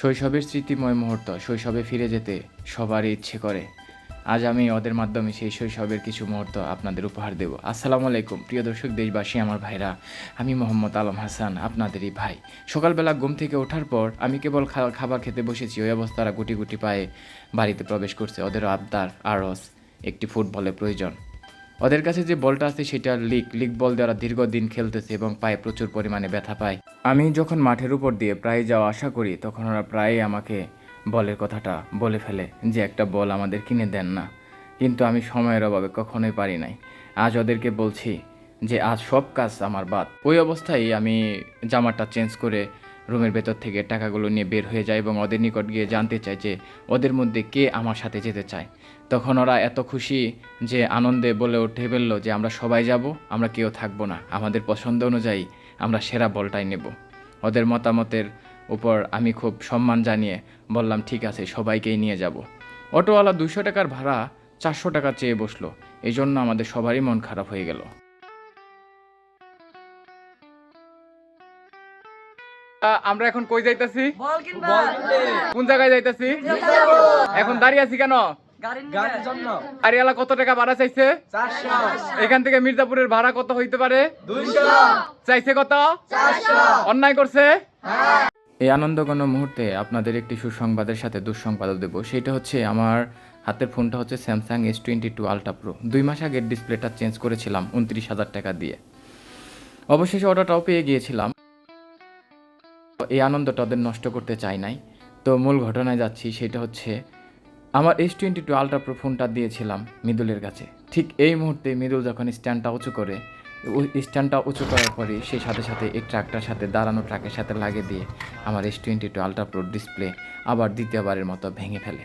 শৈশবের স্মৃতিময় মুহূর্ত, শৈশবে ফিরে যেতে সবারই ইচ্ছে করে। আজ আমি ওদের মাধ্যমে সেই শৈশবের কিছু মুহূর্ত আপনাদের উপহার দেব। আসসালামু আলাইকুম, প্রিয় দর্শক, দেশবাসী, আমার ভাইরা। আমি মোহাম্মদ আলম হাসান, আপনাদেরই ভাই। সকালবেলা ঘুম থেকে ওঠার পর আমি কেবল খাবার খেতে বসেছি। ওই অবস্থারা গুটি গুটি পায়ে বাড়িতে প্রবেশ করছে। ওদের আবদার আরস একটি ফুটবলের প্রয়োজন। ওদের কাছে যে বলটা আছে সেটা লিক লিক বল দ্বারা দীর্ঘদিন খেলতেছে এবং পায়ে প্রচুর পরিমাণে ব্যথা পায়। আমি যখন মাঠের উপর দিয়ে প্রায় যাওয়া আশা করি, তখন ওরা প্রায়ই আমাকে বলের কথাটা বলে ফেলে যে, একটা বল আমাদের কিনে দেন না। কিন্তু আমি সময়ের অভাবে কখনোই পারি নাই। আজ ওদেরকে বলছি যে, আজ সব কাজ আমার বাদ। ওই অবস্থায় আমি জামাটা চেঞ্জ করে রুমের ভেতর থেকে টাকাগুলো নিয়ে বের হয়ে যায় এবং ওদের নিকট গিয়ে জানতে চাই যে ওদের মধ্যে কে আমার সাথে যেতে চায়। তখন ওরা এত খুশি যে আনন্দে বলে উঠে ফেলল যে, আমরা সবাই যাব, আমরা কেউ থাকব না। আমাদের পছন্দ অনুযায়ী আমরা সেরা বলটাই নেব। ওদের মতামতের উপর আমি খুব সম্মান জানিয়ে বললাম, ঠিক আছে, সবাইকেই নিয়ে যাব। অটোওয়ালা দুশো টাকার ভাড়া চারশো টাকা চেয়ে বসল। এই জন্য আমাদের সবারই মন খারাপ হয়ে গেল। আমরা এখন কই যাইতাছি? কোন জায়গায় যাইতাছি? এখন দাঁড়িয়ে আছি কেন? কত টাকা ভাড়া চাইছে? এখান থেকে মির্জাপুরের ভাড়া কত হইতে পারে? চাইছে কত? অন্যায় করছে? এই আনন্দঘন মুহূর্তে আপনাদের একটি সুসংবাদের সাথে দুঃসংবাদও দেব। সেটা হচ্ছে আমার হাতের ফোনটা হচ্ছে Samsung S twenty two Ultra Pro দুই মাস আগে ডিসপ্লেটা চেঞ্জ করেছিলাম উনত্রিশ হাজার টাকা দিয়ে। অবশেষে অর্ডারটাও পেয়ে গিয়েছিলাম। এই আনন্দটা ওদের নষ্ট করতে চাই নাই। তো মূল ঘটনায় যাচ্ছি, সেটা হচ্ছে আমার S twenty two Ultra Pro ফোনটা দিয়েছিলাম মৃদুলের কাছে। ঠিক এই মুহূর্তে মৃদুল যখন স্ট্যান্ডটা উঁচু করে স্ট্যান্ডটা উঁচু করার পরে সেই সাথে সাথে এই ট্রাকটার সাথে দাঁড়ানো ট্রাকের সাথে লাগিয়ে দিয়ে আমার S twenty two Ultra Pro display আবার দ্বিতীয়বারের মতো ভেঙে ফেলে।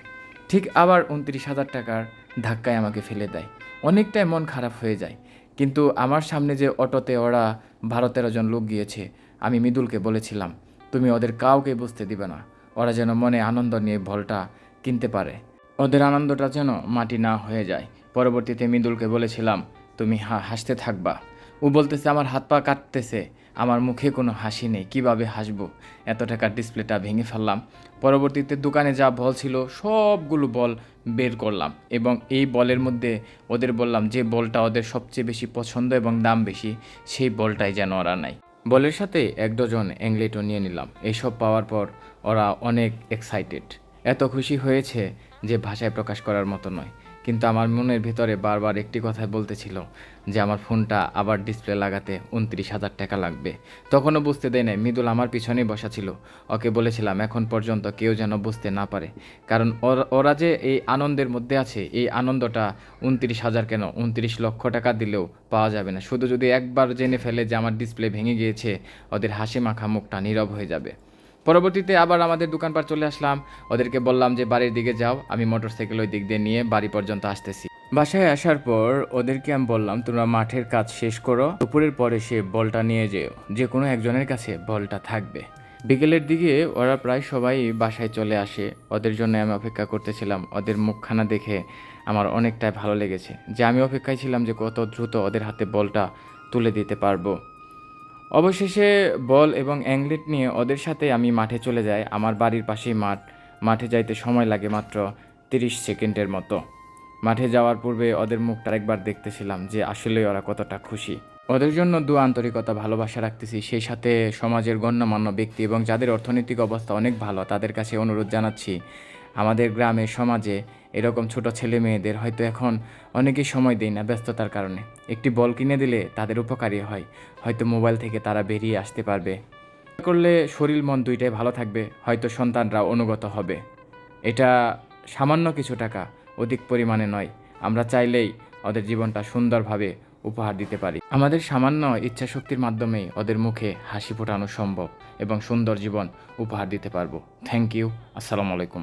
ঠিক আবার উনত্রিশ হাজার টাকার ধাক্কায় আমাকে ফেলে দেয়। অনেকটাই মন খারাপ হয়ে যায়। কিন্তু আমার সামনে যে অটোতে ওরা বারো তেরো জন লোক গিয়েছে, আমি মৃদুলকে বলেছিলাম তুমি ওদের কাউকে বুঝতে দিবে না। ওরা যেন মনে আনন্দ নিয়ে ভলটা কিনতে পারে। ওদের আনন্দটা যেন মাটি না হয়ে যায়। পরবর্তীতে মৃদুলকে বলেছিলাম, তুমি হাসতে থাকবা। ও বলতেছে, আমার হাত পা কাটতেছে আমার মুখে কোনো হাসি নেই। কীভাবে হাসবো? এত টাকার ডিসপ্লেটা ভেঙে ফেললাম। পরবর্তীতে দোকানে যা বল ছিল, সবগুলো বল বের করলাম এবং এই বলের মধ্যে ওদের বললাম, যে বলটা ওদের সবচেয়ে বেশি পছন্দ এবং দাম বেশি, সেই বলটাই যেন ওরা নাই বলের সাথে এক ডজন অ্যাংলেটও নিয়ে নিলাম। এইসব পাওয়ার পর ওরা অনেক এক্সাইটেড এত খুশি হয়েছে যে ভাষায় প্রকাশ করার মতো নয়। কিন্তু আমার মনের ভিতরে বারবার একটি কথাই বলতেছিল যে আমার ফোনটা আবার ডিসপ্লে লাগাতে উনত্রিশ হাজার টাকা লাগবে। তখনও বুঝতে দেয় নাই, মৃদুল আমার পিছনেই বসা ছিল। ওকে বলেছিলাম, এখন পর্যন্ত কেউ যেন বুঝতে না পারে। কারণ ওর- যে এই আনন্দের মধ্যে আছে, এই আনন্দটা উনত্রিশ হাজার কেন? উনত্রিশ লক্ষ টাকা দিলেও পাওয়া যাবে না। শুধু যদি একবার জেনে ফেলে যে আমার ডিসপ্লে ভেঙে গিয়েছে, ওদের হাসি মাখা মুখটা নীরব হয়ে যাবে। পরবর্তীতে আবার আমাদের দোকানপাট চলে আসলাম। ওদেরকে বললাম যে, বাড়ির দিকে যাও, আমি মোটরসাইকেল ওই দিক দিয়ে নিয়ে বাড়ি পর্যন্ত আসতেছি। বাসায় আসার পর ওদেরকে আমি বললাম, তোমরা মাঠের কাজ শেষ করো, দুপুরের পরে সে বলটা নিয়ে যেও। যে কোনো একজনের কাছে বলটা থাকবে। বিকেলের দিকে ওরা প্রায় সবাই বাসায় চলে আসে। ওদের জন্য আমি অপেক্ষা করতেছিলাম। ওদের মুখখানা দেখে আমার অনেকটাই ভালো লেগেছে যে, আমি অপেক্ষায় ছিলাম যে, কত দ্রুত ওদের হাতে বলটা তুলে দিতে পারব। অবশেষে বল এবং অ্যাংলেট নিয়ে ওদের সাথে আমি মাঠে চলে যাই। আমার বাড়ির পাশেই মাঠ। মাঠে যাইতে সময় লাগে মাত্র তিরিশ সেকেন্ডের মতো। মাঠে যাওয়ার পূর্বে ওদের মুখটা একবার দেখতেছিলাম যে আসলে ওরা কতটা খুশি। ওদের জন্য দু আন্তরিকতা, ভালোবাসা রাখতেছি। সেই সাথে সমাজের গণ্যমান্য ব্যক্তি এবং যাদের অর্থনৈতিক অবস্থা অনেক ভালো, তাদের কাছে অনুরোধ জানাচ্ছি, আমাদের গ্রামে, সমাজে এরকম ছোট ছেলে মেয়েদের হয়তো এখন অনেকেই সময় দেয় না ব্যস্ততার কারণে। একটি বল কিনে দিলে তাদের উপকারী হয়। হয়তো মোবাইল থেকে তারা বেরিয়ে আসতে পারবে। করলে শরীর মন দুইটাই ভালো থাকবে, হয়তো সন্তানরা অনুগত হবে। এটা সামান্য কিছু টাকা, অধিক পরিমাণে নয়। আমরা চাইলেই ওদের জীবনটা সুন্দরভাবে উপহার দিতে পারি। আমাদের সামান্য ইচ্ছা শক্তির মাধ্যমেই ওদের মুখে হাসি ফোটানো সম্ভব এবং সুন্দর জীবন উপহার দিতে পারব। থ্যাংক ইউ আসসালামু আলাইকুম।